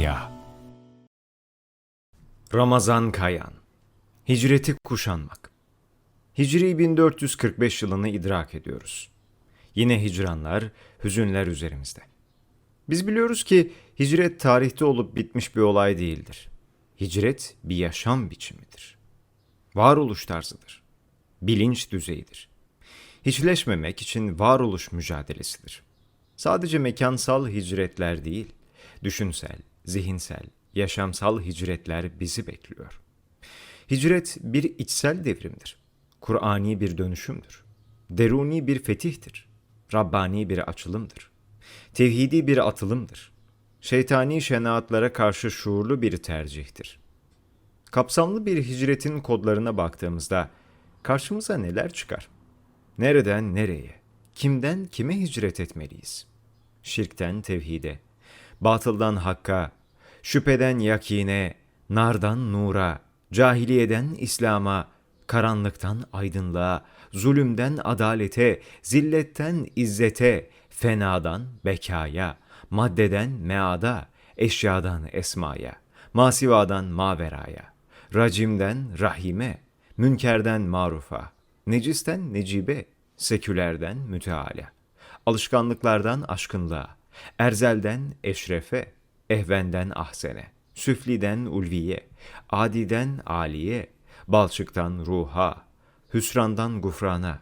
Siyah Ramazan Kayan Hicreti kuşanmak Hicri 1445 yılını idrak ediyoruz. Yine hicranlar, hüzünler üzerimizde. Biz biliyoruz ki hicret tarihte olup bitmiş bir olay değildir. Hicret bir yaşam biçimidir. Varoluş tarzıdır. Bilinç düzeyidir. Hiçleşmemek için varoluş mücadelesidir. Sadece mekansal hicretler değil, düşünsel, zihinsel, yaşamsal hicretler bizi bekliyor. Hicret bir içsel devrimdir. Kur'ani bir dönüşümdür. Deruni bir fetihtir. Rabbani bir açılımdır. Tevhidi bir atılımdır. Şeytani şenaatlara karşı şuurlu bir tercihtir. Kapsamlı bir hicretin kodlarına baktığımızda karşımıza neler çıkar? Nereden nereye? Kimden kime hicret etmeliyiz? Şirkten tevhide, batıldan hakka, şüpheden yakine, nardan nura, cahiliyeden İslam'a, karanlıktan aydınlığa, zulümden adalete, zilletten izzete, fenadan bekaya, maddeden meada, eşyadan esmaya, masivadan maveraya, racimden rahime, münkerden marufa, necisten necibe, sekülerden müteala, alışkanlıklardan aşkınlığa, erzelden eşrefe, ehvenden ahsene, süfliden ulviye, adiden aliye, balçıktan ruha, hüsrandan gufrana,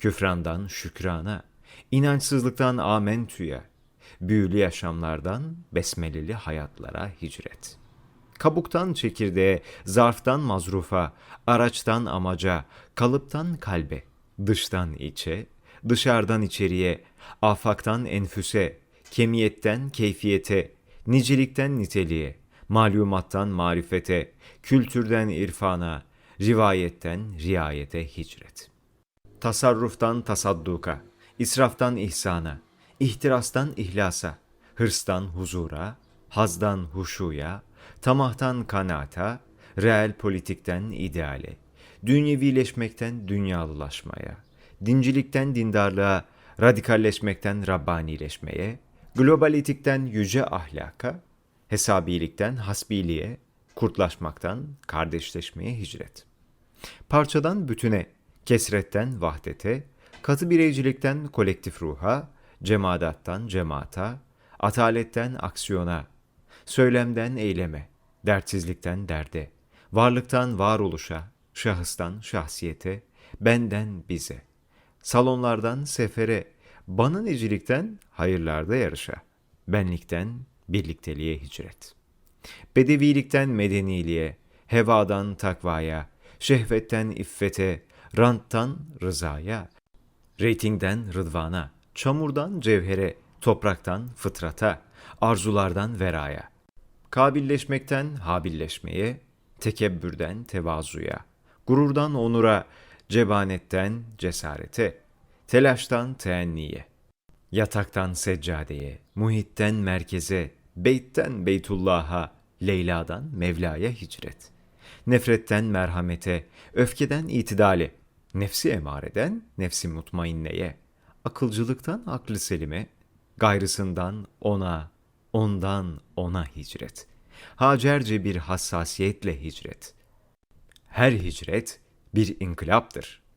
küfrandan şükrana, inançsızlıktan amentüye, büyülü yaşamlardan besmeleli hayatlara hicret. Kabuktan çekirdeğe, zarftan mazrufa, araçtan amaca, kalıptan kalbe, dıştan içe, dışarıdan içeriye, afaktan enfüse, kemiyetten keyfiyete, nicelikten niteliğe, malumattan marifete, kültürden irfana, rivayetten riayete hicret. Tasarruftan tasadduka, israftan ihsana, ihtirastan ihlasa, hırstan huzura, hazdan huşuya, tamahtan kanaata, reel politikten ideale, dünyevileşmekten dünyalılaşmaya, dincilikten dindarlığa, radikalleşmekten Rabbanileşmeye, globalitikten yüce ahlaka, hesabilikten hasbiliğe, kurtlaşmaktan kardeşleşmeye hicret. Parçadan bütüne, kesretten vahdete, katı bireycilikten kolektif ruha, cemadattan cemaata, ataletten aksiyona, söylemden eyleme, dertsizlikten derde, varlıktan varoluşa, şahıstan şahsiyete, benden bize, salonlardan sefere, bana necilikten hayırlarda yarışa, benlikten birlikteliğe hicret. Bedevilikten medeniliğe, hevadan takvaya, şehvetten iffete, ranttan rızaya, reytingden rıdvana, çamurdan cevhere, topraktan fıtrata, arzulardan veraya, kabilleşmekten habilleşmeye, tekebbürden tevazuya, gururdan onura, cebanetten cesarete, telaştan teenniye, yataktan seccadeye, muhitten merkeze, beytten Beytullah'a, Leyla'dan Mevla'ya hicret. Nefretten merhamete, öfkeden itidale, nefsi emareden nefsi mutmainneye, akılcılıktan aklı selime, gayrısından ona, ondan ona hicret. Hacerce bir hassasiyetle hicret. Her hicret bir inkılaptır.